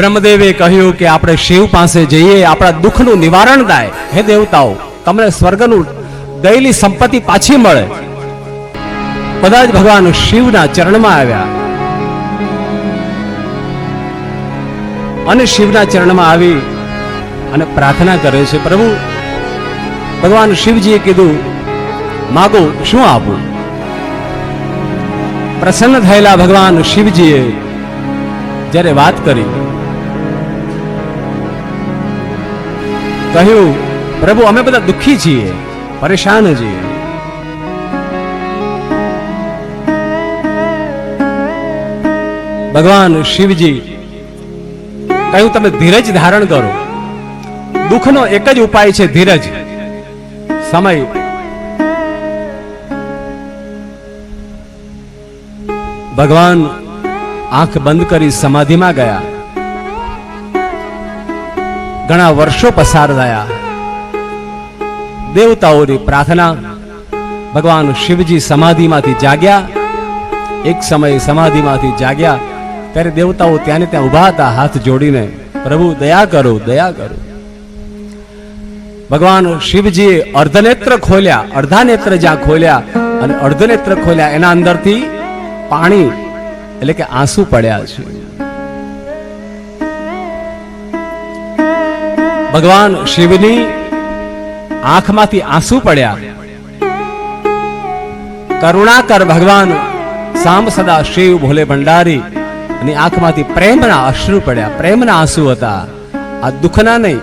બ્રહ્મદેવે કહ્યું કે આપણે શિવ પાસે જઈએ, આપણા દુઃખનું નિવારણ થાય હે દેવતાઓ, તમને સ્વર્ગનું દયેલી સંપત્તિ પાછી મળે. બધા જ ભગવાન શિવના ચરણમાં આવ્યા. અને શિવના ચરણમાં આવી અને પ્રાર્થના કરે છે, પ્રભુ, ભગવાન શિવજીએ કીધું, માગો, શું આપું? પ્રસન્ન થયેલા ભગવાન શિવજીએ જ્યારે વાત કરી કહ્યું, પ્રભુ, અમે બધા દુઃખી છીએ, પરેશાન છીએ. ભગવાન શિવજી કહ્યું, તમે ધીરજ ધારણ કરો. દુઃખનો એક જ ઉપાય છે ધીરજ. સમય. ભગવાન આંખ બંધ કરી સમાધિમાં ગયા. ઘણા વર્ષો પસાર થયા. દેવતાઓની પ્રાર્થના ભગવાન શિવજી સમાધિમાંથી જાગ્યા. એક સમયે સમાધિમાંથી જાગ્યા. ત્યારે દેવતાઓ ત્યાં ત્યાં ઊભા હતા, હાથ જોડીને, પ્રભુ, દયા કરો દયા કરો. ભગવાન શિવજીએ અર્ધનેત્ર ખોલ્યા અર્ધા નેત્ર જ્યાં ખોલ્યા અને અર્ધનેત્ર ખોલ્યા, એના અંદરથી પાણી, એટલે કે આંસુ પડ્યા છે. ભગવાન શિવની આંખમાંથી આંસુ પડ્યા. કરુણાકર ભગવાન સામ સદા શિવ ભોલે ભંડારી અને આંખમાંથી પ્રેમના અશ્રુ પડ્યા. પ્રેમના આંસુ હતા. આ દુઃખના નહીં,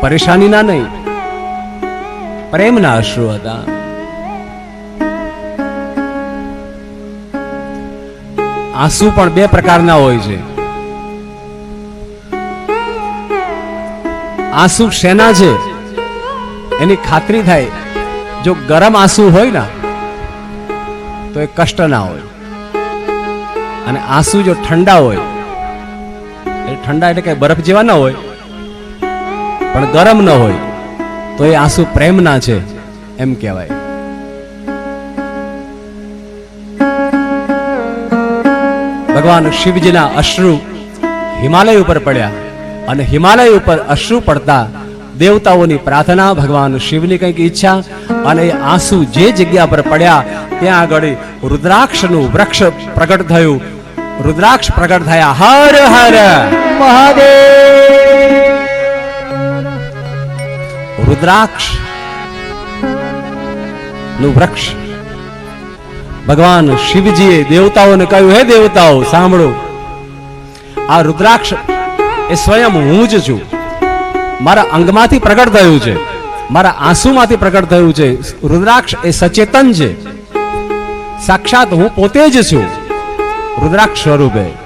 પરેશાનીના નહીં, પ્રેમના અશ્રુ હતા. આંસુ પણ બે પ્રકારના હોય છે. આંસુ શેના છે? એની ખાતરી થાય. જો ગરમ આંસુ હોય ને, તો એ કષ્ટ ના હોય. અને આંસુ જો ઠંડા હોય, એ ઠંડા એટલે કઈ બરફ જેવા ના હોય, પણ ગરમ ન હોય, તો એ આંસુ પ્રેમના છે, એમ કહેવાય. ભગવાન શિવજીના અશ્રુ હિમાલય ઉપર પડ્યા. અને હિમાલય ઉપર અશ્રુ પડતા દેવતાઓની પ્રાર્થના, ભગવાન શિવની કંઈક ઈચ્છા અને આંસુ જે જગ્યા પર પડ્યા, ત્યાં આગળ રુદ્રાક્ષનું વૃક્ષ પ્રગટ થયું. રુદ્રાક્ષ પ્રગટ થયા. હર હર. મહાદેવ! રુદ્રાક્ષનું વૃક્ષ. ભગવાન શિવજીએ દેવતાઓને કહ્યું, હે દેવતાઓ, સાંભળો. આ રુદ્રાક્ષ એ સ્વયં હું જ છું. મારા અંગમાંથી પ્રગટ થયું છે. મારા આંસુમાંથી પ્રગટ થયું છે. રુદ્રાક્ષ એ સચેતન છે. સાક્ષાત હું પોતે જ છું. રુદ્રાક્ષ સ્વરૂપે.